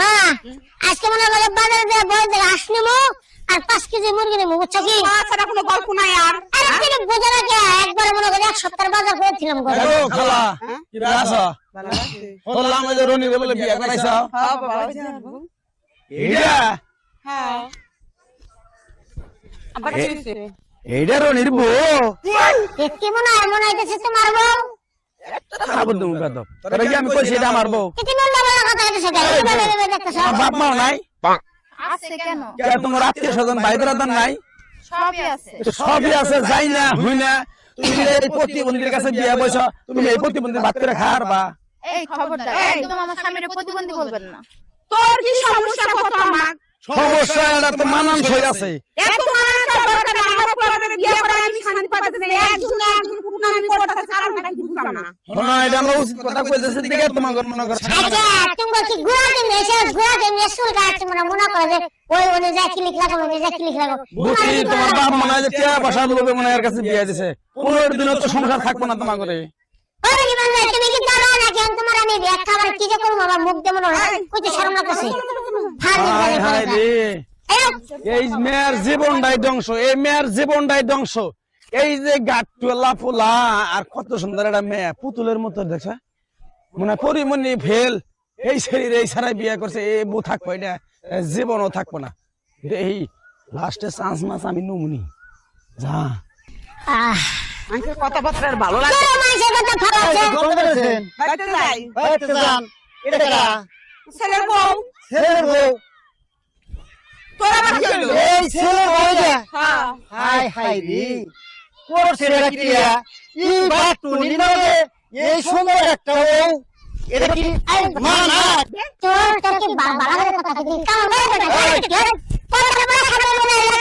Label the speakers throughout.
Speaker 1: মা আজকে মনে বাজারে দিয়ে বই দিয়ে হাঁস নেব আর পাঁচ কেজি মুরগি নেব বুঝছ কি
Speaker 2: তাছাড়া কোনো গল্প নাই আর
Speaker 1: আরে তুমি বোঝো না কে একবার মনে করে এক সপ্তাহের বাজার করেছিলাম গো
Speaker 3: হ্যালো খালা কি আছো বললাম ওই যে রনি বলে বিয়ে করাইছ
Speaker 2: হ্যাঁ বাবা যাব
Speaker 3: এইটা
Speaker 2: হ্যাঁ আবার কি হইছে?
Speaker 3: এইটা রনির বউ
Speaker 1: মনে হয় মনে হইতেছে তোমার বউ
Speaker 3: বাপ মাও নাই?
Speaker 4: আছে
Speaker 3: তোমার আত্মীয় স্বজন ভাই নাই?
Speaker 4: সবই আছে।
Speaker 3: তো সবই আছে যাই না হই না। তুমি এই প্রতিবন্ধীর কাছে বিয়ে বইছ তুমি এই প্রতিবন্ধী ভাত করে খার বা
Speaker 4: এই খবরদার একদম আমার স্বামীর প্রতিবন্ধী বলবেন না।
Speaker 2: তোর কি সমস্যা কত আমার?
Speaker 3: সমস্যা এটা তো মানানসই আছে।
Speaker 2: এত মানুষ দরকার আমার পোলাদের বিয়ে করে আমি শান্তি পাইতেছি না। একজন একজন কুকুর আমি করতেছি কারণটা কি বুঝলাম না।
Speaker 3: শোনো এটা আমরা উচিত কথা কইতেছি দিকে তোমার মনে করো।
Speaker 1: আচ্ছা তুমি কি গুড়া দিন মনে মনে করে যে ওই
Speaker 3: বুঝি তোমার বাপ মনে হয় যে টিয়া লোকে মনে এর কাছে বিয়ে দিছে। তো সংসার থাকব না তোমার করে
Speaker 1: ওই কি তুমি কি জানো না কেন তোমার আমি এক খাবার কি যে করব আমার মুখ দিয়ে কই তো শরম লাগতেছে
Speaker 3: রে
Speaker 1: এই
Speaker 3: এই মেয়ের জীবনটাই ধ্বংস এই মেয়ের জীবনটাই ধ্বংস। এই যে গাটুলা ফুলা আর কত সুন্দর একটা মেয়ে পুতুলের মতো দেখছে? মনে পরিমণি ফেল এই শরীরে এই সারাই বিয়ে করছে এ বউ থাকব এটা জীবনও থাকব না। এই লাস্টে চান্স মাছ আমি নমুনি। যা।
Speaker 2: কথাবার্তা ভালো লাগে
Speaker 5: এই
Speaker 2: বউ। তোর হ্যাঁ।
Speaker 5: হাই হাই রে। কোন ছেলেটা কি রে এই বাটু নিনাবে এই সুন্দর একটা বউ। এটা কি? মা না
Speaker 1: তোর তোর কি বা- কথা কি কাম করে বেটা তোর আমার খাবার মনে হয়
Speaker 5: যে।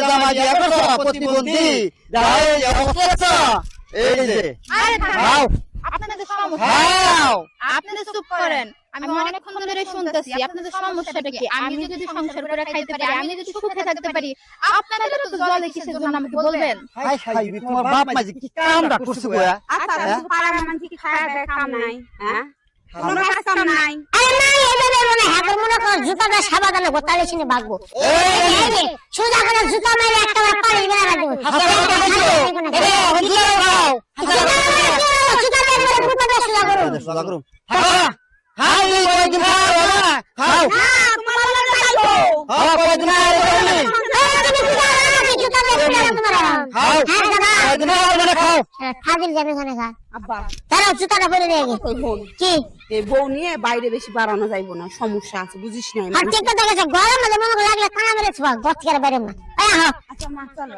Speaker 5: জামা দিয়া প্রতিবন্ধী এই যে
Speaker 4: আপনাদের সমস্যা
Speaker 5: হাও
Speaker 4: আপনাদের চুপ করেন আমি অনেকক্ষণ ধরে শুনতেছি আপনাদের সমস্যাটা কি আমি যদি সংসার করে খাইতে পারি আমি যদি সুখে থাকতে পারি আপনাদের তো জলে কিসের জন্য আমাকে বলবেন
Speaker 5: হাই হাই তোমার বাপ মাঝে কি কামটা করছে গোয়া
Speaker 2: আচ্ছা শুধু পাড়ার মানুষ কি খায় দেয় কাম নাই হ্যাঁ কোনো কাজ কাম নাই
Speaker 1: আরে না এভাবে মনে হাতের মনে কর জুতাটা সাবাদানে গোতালে শুনে ভাগবো সোজা করে জুতা মেরে একটা পানি রাখব
Speaker 2: বউ নিয়ে বাইরে বেশি বাড়ানো যাইবো না সমস্যা আছে বুঝিস না
Speaker 1: গরম মনে লাগলে কানা মেরেছ করে বাইরে না।
Speaker 2: আচ্ছা মা চল